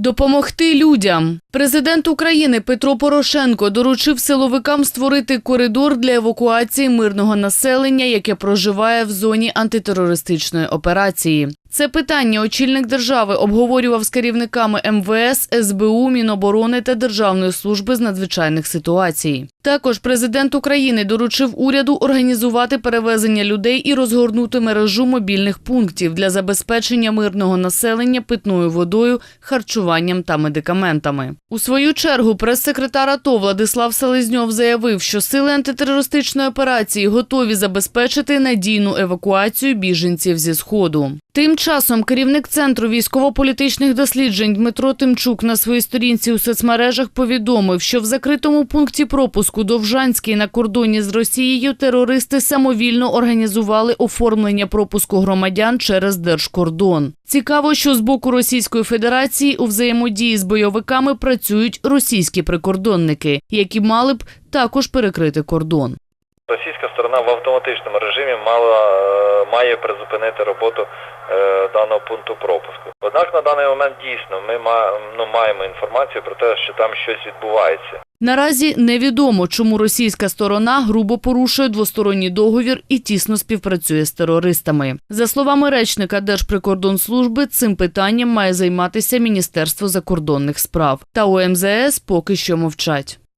Допомогти людям. Президент України Петро Порошенко доручив силовикам створити коридор для евакуації мирного населення, яке проживає в зоні антитерористичної операції. Це питання очільник держави обговорював з керівниками МВС, СБУ, Міноборони та Державної служби з надзвичайних ситуацій. Також президент України доручив уряду організувати перевезення людей і розгорнути мережу мобільних пунктів для забезпечення мирного населення питною водою, харчуванням та медикаментами. У свою чергу прес-секретар АТО Владислав Селезньов заявив, що сили антитерористичної операції готові забезпечити надійну евакуацію біженців зі сходу. Тим часом керівник центру військово-політичних досліджень Дмитро Тимчук на своїй сторінці у соцмережах повідомив, що в закритому пункті пропуску Довжанський на кордоні з Росією терористи самовільно організували оформлення пропуску громадян через держкордон. Цікаво, що з боку Російської Федерації у взаємодії з бойовиками працюють російські прикордонники, які мали б також перекрити кордон. Сторона в автоматичному режимі мала, е, має призупинити роботу е, даного пункту пропуску. Однак на даний момент дійсно ми ну, маємо інформацію про те, що там щось відбувається. Наразі невідомо, чому російська сторона грубо порушує двосторонній договір і тісно співпрацює з терористами. За словами речника Держприкордонслужби, цим питанням має займатися Міністерство закордонних справ. Та у МЗС поки що мовчать.